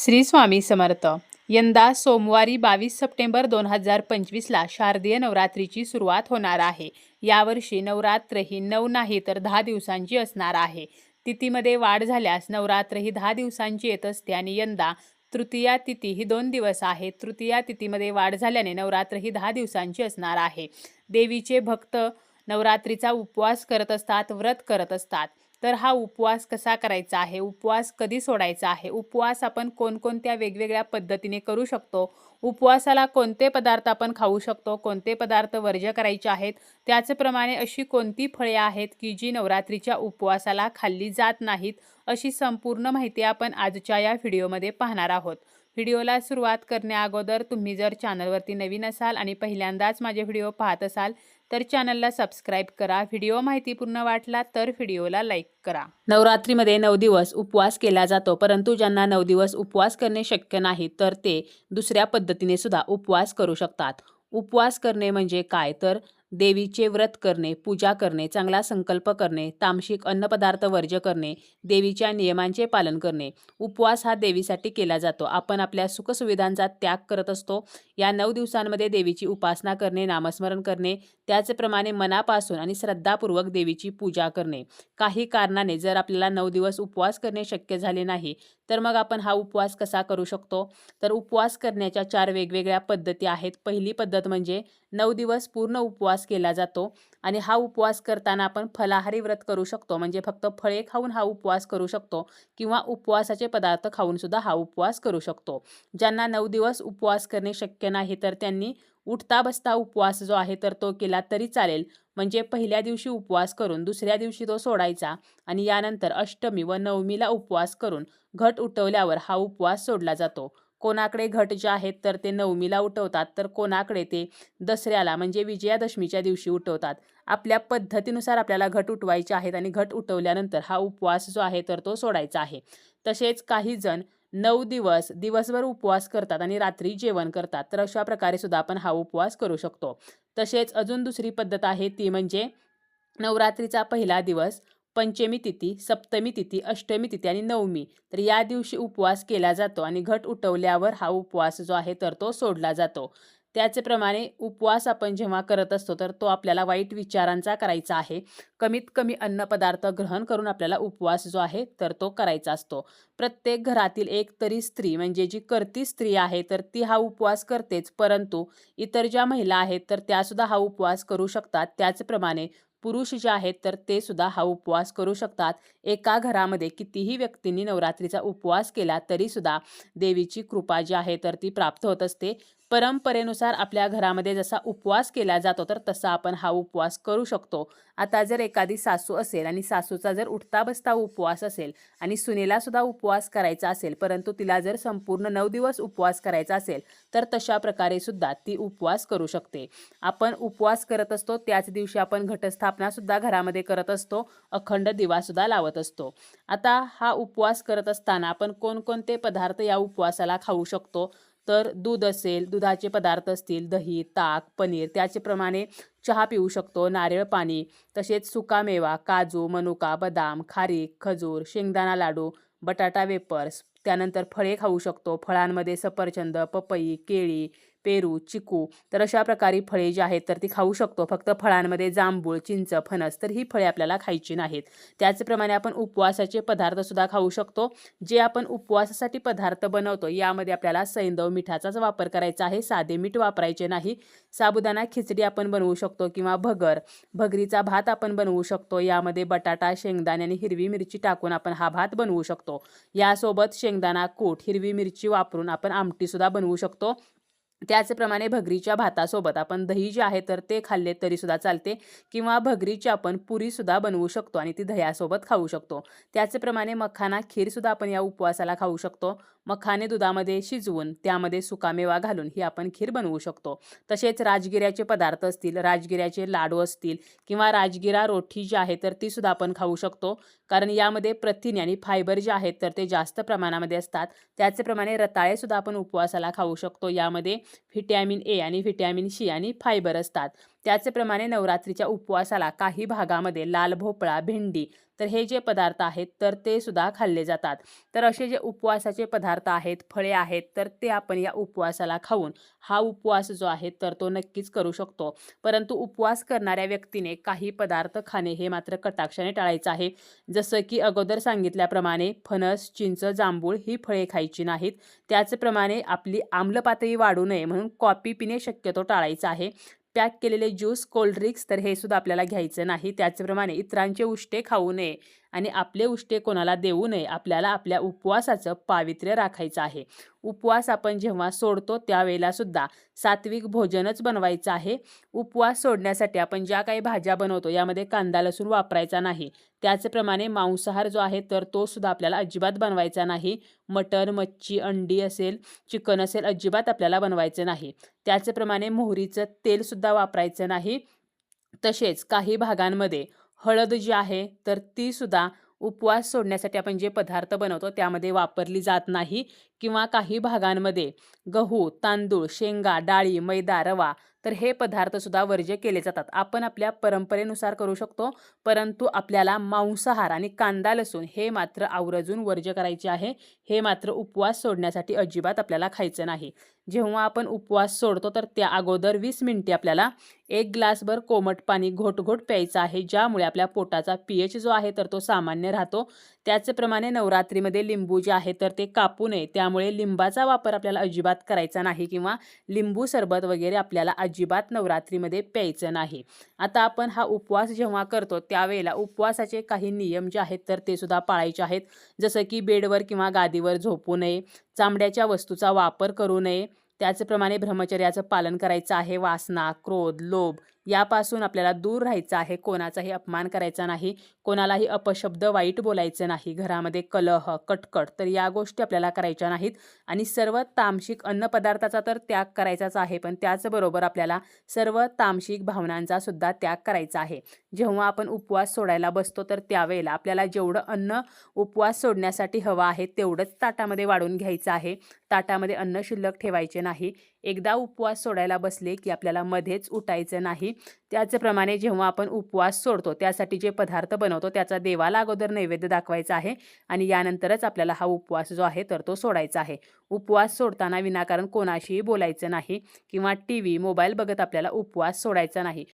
श्री स्वामी समर्थ. यंदा सोमवारी बावीस सप्टेंबर दोन हजार पंचवीसला शारदीय नवरात्रीची सुरुवात होणार आहे. यावर्षी नवरात्र ही नऊ नाही तर दहा दिवसांची असणार आहे. तिथीमध्ये वाढ झाल्यास नवरात्र ही दहा दिवसांची येत असते आणि यंदा तृतीया तिथी ही दोन दिवस आहे तृतीया तिथीमध्ये वाढ झाल्याने नवरात्र ही दहा दिवसांची असणार आहे. देवीचे भक्त नवरात्रीचा उपवास करत असतात व्रत करत असतात. तर हा उपवास कसा करायचा आहे? उपवास कधी सोडायचा आहे? उपवास आपण कोणकोणत्या वेगवेगळ्या पद्धतीने करू शकतो? उपवासाला कोणते पदार्थ आपण खाऊ शकतो? कोणते पदार्थ वर्ज्य करायचे आहेत? त्याचप्रमाणे अशी कोणती फळे आहेत की जी नवरात्रीच्या उपवासाला खाल्ली जात नाहीत? अशी संपूर्ण माहिती आपण आजच्या या व्हिडिओमध्ये पाहणार आहोत. व्हिडिओला सुरुवात करण्याअगोदर तुम्ही जर चॅनलवरती नवीन असाल आणि पहिल्यांदाच माझे व्हिडिओ पाहत असाल तर चॅनलला सबस्क्राईब करा. व्हिडिओ माहितीपूर्ण वाटला तर व्हिडिओला लाईक करा. नवरात्रीमध्ये नऊ दिवस उपवास केला जातो परंतु ज्यांना नऊ दिवस उपवास करणे शक्य नाही तर ते दुसऱ्या पद्धतीने सुद्धा उपवास करू शकतात. उपवास करणे म्हणजे काय? तर देवीचे व्रत करणे पूजा करणे चांगला संकल्प करणे तामसिक अन्नपदार्थ वर्ज्य करणे देवीच्या नियमांचे पालन करणे. उपवास हा देवीसाठी केला जातो. आपण आपल्या सुखसुविधांचा त्याग करत असतो. या नऊ दिवसांमध्ये देवीची उपासना करणे नामस्मरण करणे त्याचप्रमाणे मनापासून आणि श्रद्धापूर्वक देवीची पूजा करणे. काही कारणाने जर आपल्याला नऊ दिवस उपवास करणे शक्य झाले नाही तर मग आपण हा उपवास कसा करू शकतो? तर उपवास करण्याच्या चार वेगवेगळ्या पद्धती आहेत. पहिली पद्धत म्हणजे नऊ दिवस पूर्ण उपवास केला जातो आणि हा उपवास करताना आपण फलाहारी व्रत करू शकतो. म्हणजे फक्त फळे खाऊन हा उपवास करू शकतो किंवा उपवासाचे पदार्थ खाऊन सुद्धा हा उपवास करू शकतो. ज्यांना नऊ दिवस उपवास करणे शक्य नाही तर त्यांनी उठता बसता उपवास जो आहे तर तो केला तरी चालेल. म्हणजे पहिल्या दिवशी उपवास करून दुसऱ्या दिवशी तो सोडायचा आणि यानंतर अष्टमी व नवमीला उपवास करून घट उठवल्यावर हा उपवास सोडला जातो. कोणाकडे घट जे आहेत तर ते नवमीला उठवतात. तर कोणाकडे ते दसऱ्याला म्हणजे विजयादशमीच्या दिवशी उठवतात. आपल्या पद्धतीनुसार आपल्याला घट उठवायचे आहेत आणि घट उठवल्यानंतर हा उपवास जो आहे तर तो सोडायचा आहे. तसेच काही जण नऊ दिवस दिवसभर उपवास करतात आणि रात्री जेवण करतात. तर अशा प्रकारे सुद्धा आपण हा उपवास करू शकतो. तसेच अजून दुसरी पद्धत आहे ती म्हणजे नवरात्रीचा पहिला दिवस पंचमी तिथी सप्तमी तिथी अष्टमी तिथी आणि नवमी. तर या दिवशी उपवास केला जातो आणि घट उठवल्यावर हा उपवास जो आहे तर तो सोडला जातो. त्याचप्रमाणे उपवास आपण जेव्हा करत असतो तर तो आपल्याला वाईट विचारांचा करायचा आहे. कमीत कमी अन्नपदार्थ ग्रहण करून आपल्याला उपवास जो आहे तर तो करायचा असतो. प्रत्येक घरातील एक तरी स्त्री म्हणजे जी करती स्त्री आहे तर ती हा उपवास करतेच. परंतु इतर ज्या महिला आहेत तर त्यासुद्धा हा उपवास करू शकतात. त्याचप्रमाणे पुरुष जे आहेत तर ते सुद्धा हा उपवास करू शकतात. एका घरामध्ये कितीही व्यक्तींनी नवरात्रीचा उपवास केला तरी सुद्धा देवीची कृपा जी आहे तर ती प्राप्त होत असते. परंपरेनुसार आपल्या घरामध्ये जसा उपवास केला जातो तर तसा आपण हा उपवास करू शकतो. आता जर एखादी सासू असेल आणि सासूचा जर उठता बसता उपवास असेल आणि सुनेलासुद्धा उपवास करायचा असेल परंतु तिला जर संपूर्ण नऊ दिवस उपवास करायचा असेल तर तशा प्रकारे सुद्धा ती उपवास करू शकते. आपण उपवास करत असतो त्याच दिवशी आपण घटस्थापनासुद्धा घरामध्ये करत असतो अखंड दिवासुद्धा लावत असतो. आता हा उपवास करत असताना आपण कोणकोणते पदार्थ या उपवासाला खाऊ शकतो? तर दूध असेल दुधाचे पदार्थ असतील दही ताक पनीर त्याचेप्रमाणे चहा पिऊ शकतो नारळ पाणी तसेच सुकामेवा काजू मनुका बदाम खारीक खजूर शेंगदाणा लाडू बटाटा वेपर्स त्यानंतर फळे खाऊ शकतो फळांमध्ये सफरचंद पपई केळी पेरू चिकू तर अशा प्रकारे फळे जी आहेत तर ती खाऊ शकतो. फक्त फळांमध्ये जांभूळ चिंच फणस तर ही फळे आपल्याला खायची नाहीत. त्याचप्रमाणे आपण उपवासाचे पदार्थसुद्धा खाऊ शकतो. जे आपण उपवासासाठी पदार्थ बनवतो यामध्ये आपल्याला सैंदव मिठाचाच वापर करायचा आहे. साधे मीठ वापरायचे नाही. साबुदाणा खिचडी आपण बनवू शकतो किंवा भगर. भगरीचा भात आपण बनवू शकतो. यामध्ये बटाटा शेंगदाणे आणि हिरवी मिरची टाकून आपण हा भात बनवू शकतो. यासोबत शेंगदाणा कूट हिरवी मिरची वापरून आपण आमटीसुद्धा बनवू शकतो. त्याचप्रमाणे भगरीच्या भातासोबत आपण दही जे आहे तर ते खाल्ले तरीसुद्धा चालते किंवा भगरीची आपण पुरीसुद्धा बनवू शकतो आणि ती दह्यासोबत खाऊ शकतो. त्याचप्रमाणे मखाना खीरसुद्धा आपण या उपवासाला खाऊ शकतो. मखाने दुधामध्ये शिजवून त्यामध्ये सुकामेवा घालून ही आपण खीर बनवू शकतो. तसेच राजगिऱ्याचे पदार्थ असतील राजगिऱ्याचे लाडू असतील किंवा राजगिरा रोटी जी आहे तर ती सुद्धा आपण खाऊ शकतो. कारण यामध्ये प्रथिने आणि फायबर जे आहेत तर ते जास्त प्रमाणामध्ये असतात. त्याचप्रमाणे रताळेसुद्धा आपण उपवासाला खाऊ शकतो. यामध्ये व्हिटॅमिन ए आणि व्हिटॅमिन सी आणि फायबर असतात. त्याचप्रमाणे नवरात्रीच्या उपवासाला काही भागामध्ये लाल भोपळा भेंडी तर हे जे पदार्थ आहेत तर ते सुद्धा खाल्ले जातात. तर असे जे उपवासाचे पदार्थ आहेत फळे आहेत तर ते आपण या उपवासाला खाऊन हा उपवास जो आहे तर तो नक्कीच करू शकतो. परंतु उपवास करणाऱ्या व्यक्तीने काही पदार्थ खाणे हे मात्र कटाक्षाने टाळायचं आहे. जसं की अगोदर सांगितल्याप्रमाणे फणस चिंच जांभूळ ही फळे खायची नाहीत. त्याचप्रमाणे आपली आम्ल पातळी वाढू नये म्हणून कॉपी पिणे शक्यतो टाळायचं आहे. पॅक केलेले ज्यूस कोल्ड्रिंक्स तर हे सुद्धा आपल्याला घ्यायचं नाही. त्याचप्रमाणे इतरांचे उष्टे खाऊ नये. आणि आपले उष्टे कोणाला देऊ नये आपल्याला आपल्या उपवासाचं पावित्र्य राखायचं आहे. उपवास आपण जेव्हा सोडतो त्यावेळेला सुद्धा सात्विक भोजनच बनवायचं आहे. उपवास सोडण्यासाठी आपण ज्या काही भाज्या बनवतो यामध्ये कांदा लसूण वापरायचा नाही. त्याचप्रमाणे मांसाहार जो आहे तर तो सुद्धा आपल्याला अजिबात बनवायचा नाही. मटन मच्छी अंडी असेल चिकन असेल अजिबात आपल्याला बनवायचं नाही. त्याचप्रमाणे मोहरीचं तेलसुद्धा वापरायचं नाही. तसेच काही भागांमध्ये हळद जी आहे तर ती सुद्धा उपवास सोडण्यासाठी आपण जे पदार्थ बनवतो त्यामध्ये वापरली जात नाही. किंवा काही भागांमध्ये गहू तांदूळ शेंगा डाळी मैदा रवा तर हे पदार्थसुद्धा वर्ज्य केले जातात. आपण आपल्या परंपरेनुसार करू शकतो परंतु आपल्याला मांसाहार आणि कांदा लसूण हे मात्र आवर्जून वर्ज्य करायचे आहे. हे मात्र उपवास सोडण्यासाठी अजिबात आपल्याला खायचं नाही. जेव्हा आपण उपवास सोडतो तर त्या अगोदर वीस मिनिटे आपल्याला एक ग्लासभर कोमट पाणी घोट घोट प्यायचं आहे ज्यामुळे आपल्या पोटाचा पी एच जो आहे तर तो सामान्य राहतो. त्याचप्रमाणे नवरात्रीमध्ये लिंबू जे आहे तर ते कापू नये. त्यामुळे लिंबाचा वापर आपल्याला अजिबात करायचा नाही किंवा लिंबू सरबत वगैरे आपल्याला अजिबात नवरात्रीमध्ये प्यायचं नाही. आता आपण हा उपवास जेव्हा करतो त्यावेळेला उपवासाचे काही नियम जे आहेत तर ते सुद्धा पाळायचे आहेत. जसं की बेडवर किंवा गादीवर झोपू नये चामड्याच्या वस्तूचा वापर करू नये. त्याचप्रमाणे ब्रह्मचर्याचं पालन करायचं आहे. वासना क्रोध लोभ यापासून आपल्याला दूर राहायचं आहे. कोणाचाही अपमान करायचा नाही. कोणालाही अपशब्द वाईट बोलायचं नाही. घरामध्ये कलह कटकट तर या गोष्टी आपल्याला करायच्या नाहीत. आणि सर्व तामशिक अन्नपदार्थाचा तर त्याग करायचाच आहे. पण त्याचबरोबर आपल्याला सर्व तामशिक भावनांचा सुद्धा त्याग करायचा आहे. जेव्हा आपण उपवास सोडायला बसतो तर त्यावेळेला आपल्याला जेवढं अन्न उपवास सोडण्यासाठी हवं आहे तेवढंच ताटामध्ये वाढून घ्यायचं आहे. ताटामध्ये अन्न शिल्लक ठेवायचे नाही. एकदा उपवास सोडायला बसले की आपल्याला मध्येच उठायचं नाही. त्याचप्रमाणे जेव्हा आपण उपवास सोडतो त्यासाठी जे पदार्थ बनवतो त्याचा देवाला अगोदर नैवेद्य दाखवायचा आहे आणि यानंतरच आपल्याला हा उपवास जो आहे तर तो सोडायचा आहे. उपवास सोडताना विनाकारण कोणाशीही बोलायचं नाही किंवा टी व्ही मोबाईल बघत आपल्याला उपवास सोडायचा नाही.